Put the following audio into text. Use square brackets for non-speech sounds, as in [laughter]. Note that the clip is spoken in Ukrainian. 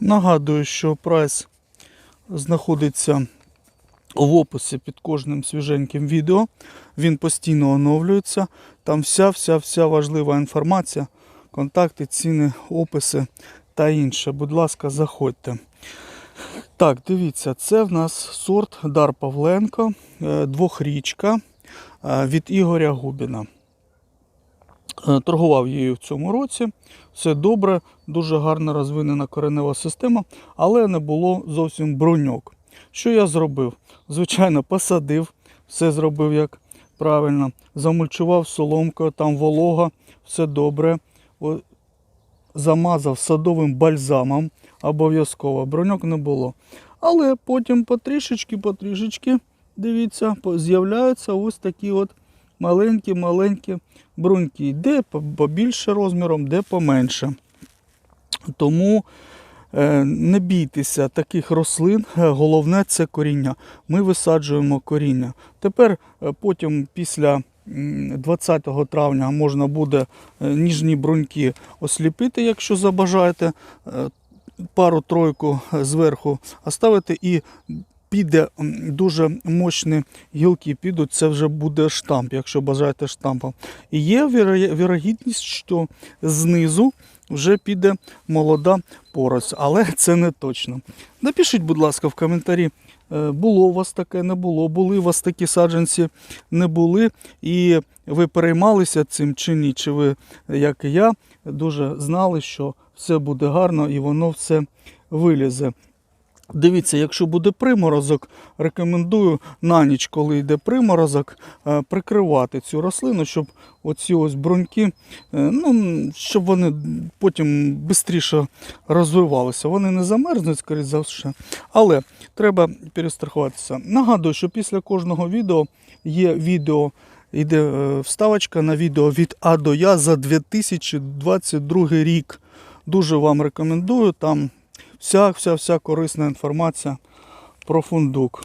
Нагадую, що прайс знаходиться в описі під кожним свіженьким відео. Він постійно оновлюється. Там вся, вся, вся важлива інформація, контакти, ціни, описи та інше. Будь ласка, заходьте. Так, дивіться, це в нас сорт Дар Павленко, е, двохрічка е, від Ігоря Губіна. Е, Торгував її в цьому році. Все добре, дуже гарно розвинена коренева система, але не було зовсім броньок. Що я зробив? Звичайно, посадив, все зробив як правильно. Замульчував соломкою, там волога, все добре. Замазав садовим бальзамом, обов'язково. Броньок не було. Але потім потрішечки, потрішечки, дивіться, з'являються ось такі от маленькі-маленькі бруньки. Де побільше розміром, де поменше. Тому е, не бійтеся таких рослин. Е, Головне це коріння. Ми висаджуємо коріння. Тепер е, потім після 20 травня можна буде ніжні бруньки осліпити, якщо забажаєте. Пару-тройку е, зверху оставити і піде дуже мощні гілки підуть, це вже буде штамп, якщо бажаєте штампом. І є вірогідність, що знизу вже піде молода порость, але [laughs] це не точно. Напишіть, будь ласка, в коментарі, е, було у вас таке, не було, були у вас такі саджанці, не були, і ви переймалися цим чи ні, чи ви, як і я, дуже знали, що все буде гарно і воно все вилізе. Дивіться, якщо буде приморозок, рекомендую на ніч, коли йде приморозок, е, прикривати цю рослину, щоб оці ось бруньки, е, ну, щоб вони потім швидше розвивалися. Вони не замерзнуть, скоріш за все, але треба перестрахуватися. Нагадую, що після кожного відео є відео, йде е, вставочка на відео від А до Я за 2022 рік. Дуже вам рекомендую. Там вся, вся, вся корисна інформація про фундук.